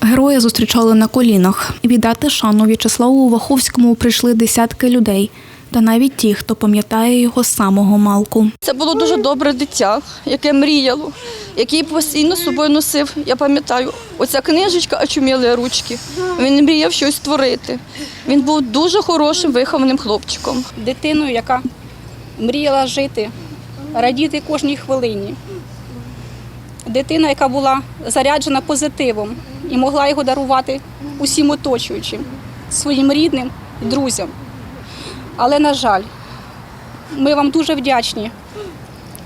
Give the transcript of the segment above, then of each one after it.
Героя зустрічали на колінах. Віддати шану В'ячеславу Ваховському прийшли десятки людей, та навіть ті, хто пам'ятає його з самого малку. Це було дуже добре дитя, яке мріяло, яке постійно з собою носив. Я пам'ятаю, оця книжечка очуміли ручки. Він мріяв щось створити. Він був дуже хорошим, вихованим хлопчиком. дитиною, яка мріяла жити, радіти кожній хвилині. Дитина, яка була заряджена позитивом і могла його дарувати усім оточуючим, своїм рідним друзям. Але, на жаль, ми вам дуже вдячні,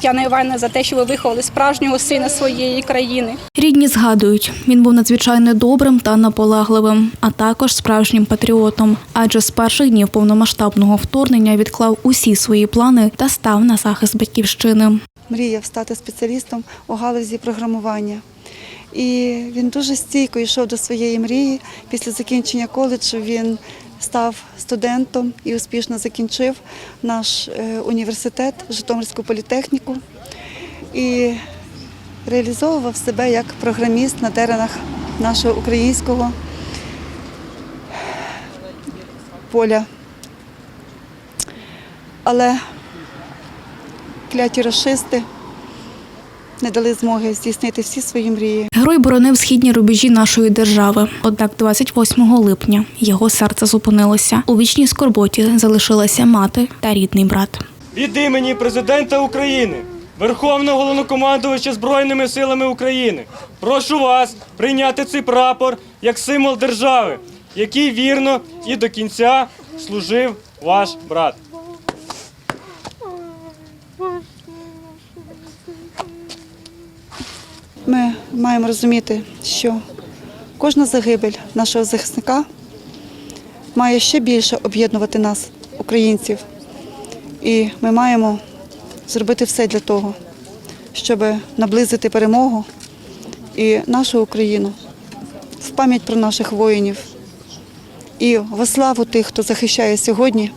Тетяна Іванівна, за те, що ви виховали справжнього сина своєї країни. Рідні згадують, він був надзвичайно добрим та наполегливим, а також справжнім патріотом. Адже з перших днів повномасштабного вторгнення відклав усі свої плани та став на захист батьківщини. мріяв стати спеціалістом у галузі програмування. І він дуже стійко йшов до своєї мрії. Після закінчення коледжу він став студентом і успішно закінчив наш е, університет, Житомирську політехніку. І реалізовував себе як програміст на теренах нашого українського поля. Але кляті расисти не дали змоги здійснити всі свої мрії. Герой боронив східні рубежі нашої держави. Однак 28 липня його серце зупинилося. У вічній скорботі залишилася мати та рідний брат. від імені президента України, Верховного головнокомандувача Збройними силами України, прошу вас прийняти цей прапор як символ держави, який вірно і до кінця служив ваш брат. Ми маємо розуміти, що кожна загибель нашого захисника має ще більше об'єднувати нас, українців. І ми маємо зробити все для того, щоб наблизити перемогу і нашу Україну в пам'ять про наших воїнів і во славу тих, хто захищає сьогодні